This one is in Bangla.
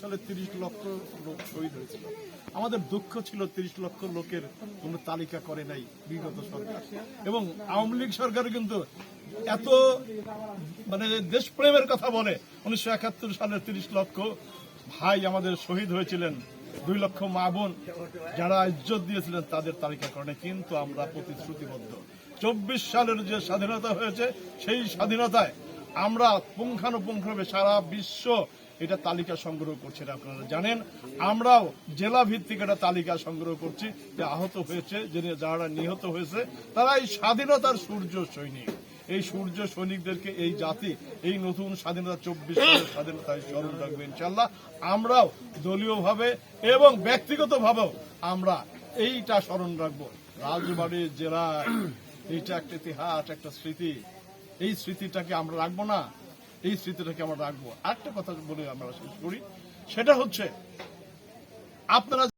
সালে তিরিশ লক্ষ লোক শহীদ হয়েছিল। আমাদের দুঃখ ছিল তিরিশ লক্ষ লোকের কোনো তালিকা করে নাই বিগত সরকার। এবং আওয়ামী লীগ সরকার কিন্তু এত মানে দেশপ্রেমের কথা বলে, উনিশশো একাত্তর সালে তিরিশ লক্ষ ভাই আমাদের শহীদ হয়েছিলেন, দুই লক্ষ মা বোন যারা ইজ্জত দিয়েছিলেন তাদের তালিকা করে কিন্তু আমরা প্রতিশ্রুতিবদ্ধ। চব্বিশ সালের যে স্বাধীনতা হয়েছে, সেই স্বাধীনতায় আমরা পুঙ্খানুপুঙ্খভাবে সারা বিশ্ব এটা তালিকা সংগ্রহ করছে আপনারা জানেন। আমরাও জেলা ভিত্তিক একটা তালিকা সংগ্রহ করছি, যে আহত হয়েছে যারা নিহত হয়েছে তারা এই স্বাধীনতার সূর্য সৈনিক। এই সূর্য সৈনিকদেরকে এই জাতি, এই নতুন স্বাধীনতা, চব্বিশ স্বাধীনতায় স্মরণ রাখবে ইনশাল্লাহ আমরাও দলীয়ভাবে এবং ব্যক্তিগতভাবেও আমরা এইটা স্মরণ রাখব। রাজবাড়ি জেলা এইটা একটা ইতিহাস, একটা স্মৃতি। এই স্মৃতিটাকে আমরা রাখব না, এই স্মৃতিটাকে আমরা রাখব। একটা কথা বলে আমরা শেষ করি, সেটা হচ্ছে, আপনারা